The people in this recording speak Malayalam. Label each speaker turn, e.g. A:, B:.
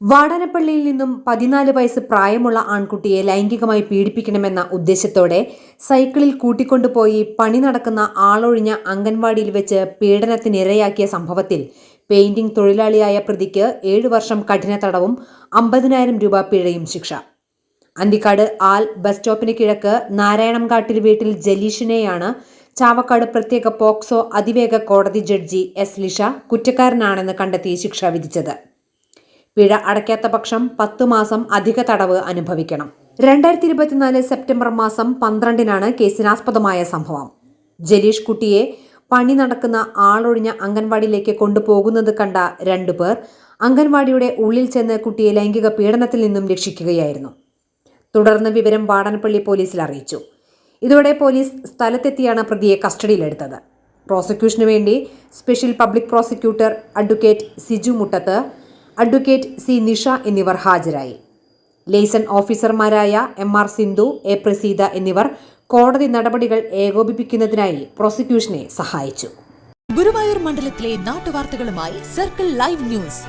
A: വാടാനപ്പള്ളിയിൽ നിന്നും പതിനാല് വയസ്സ് പ്രായമുള്ള ആൺകുട്ടിയെ ലൈംഗികമായി പീഡിപ്പിക്കണമെന്ന ഉദ്ദേശത്തോടെ സൈക്കിളിൽ കൂട്ടിക്കൊണ്ടുപോയി പണി നടക്കുന്ന ആളൊഴിഞ്ഞ അംഗൻവാടിയിൽ വെച്ച് പീഡനത്തിനിരയാക്കിയ സംഭവത്തിൽ പെയിന്റിംഗ് തൊഴിലാളിയായ പ്രതിക്ക് ഏഴു വർഷം കഠിന തടവും അമ്പതിനായിരം രൂപ പിഴയും ശിക്ഷ. അന്തിക്കാട് ആൽ ബസ് സ്റ്റോപ്പിന് കിഴക്ക് നാരായണംകാട്ടിൽ വീട്ടിൽ ജലീഷിനെയാണ് ചാവക്കാട് പ്രത്യേക പോക്സോ അതിവേഗ കോടതി ജഡ്ജി എസ് ലിഷ കുറ്റക്കാരനാണെന്ന് കണ്ടെത്തി ശിക്ഷ വിധിച്ചത്. പിഴ അടയ്ക്കാത്ത പക്ഷം പത്തു മാസം അധിക തടവ് അനുഭവിക്കണം. രണ്ടായിരത്തി ഇരുപത്തിനാല് സെപ്റ്റംബർ മാസം പന്ത്രണ്ടിനാണ് കേസിനാസ്പദമായ സംഭവം. ജലീഷ് കുട്ടിയെ പണി നടക്കുന്ന ആളൊഴിഞ്ഞ അംഗൻവാടിയിലേക്ക് കൊണ്ടുപോകുന്നത് കണ്ട രണ്ടുപേർ അംഗൻവാടിയുടെ ഉള്ളിൽ ചെന്ന് കുട്ടിയെ ലൈംഗിക പീഡനത്തിൽ നിന്നും രക്ഷിക്കുകയായിരുന്നു. തുടർന്ന് വിവരം വാടനപ്പള്ളി പോലീസിൽ അറിയിച്ചു. ഇതോടെ പോലീസ് സ്ഥലത്തെത്തിയാണ് പ്രതിയെ കസ്റ്റഡിയിലെടുത്തത്. പ്രോസിക്യൂഷനു വേണ്ടി special public prosecutor advocate Siju Muttath advocate C Nisha എന്നിവർ ഹാജരായി. ലേസൺ ഓഫീസർമാരായ M R Sindhu A Praseetha എന്നിവർ കോടതി നടപടികൾ ഏകോപിപ്പിക്കുന്നതിനായി പ്രോസിക്യൂഷനെ സഹായിച്ചു.
B: ഗുരുവായൂർ മണ്ഡലത്തിലെ നാട്ടുവാർത്തകളുമായി സർക്കിൾ ലൈവ് ന്യൂസ്.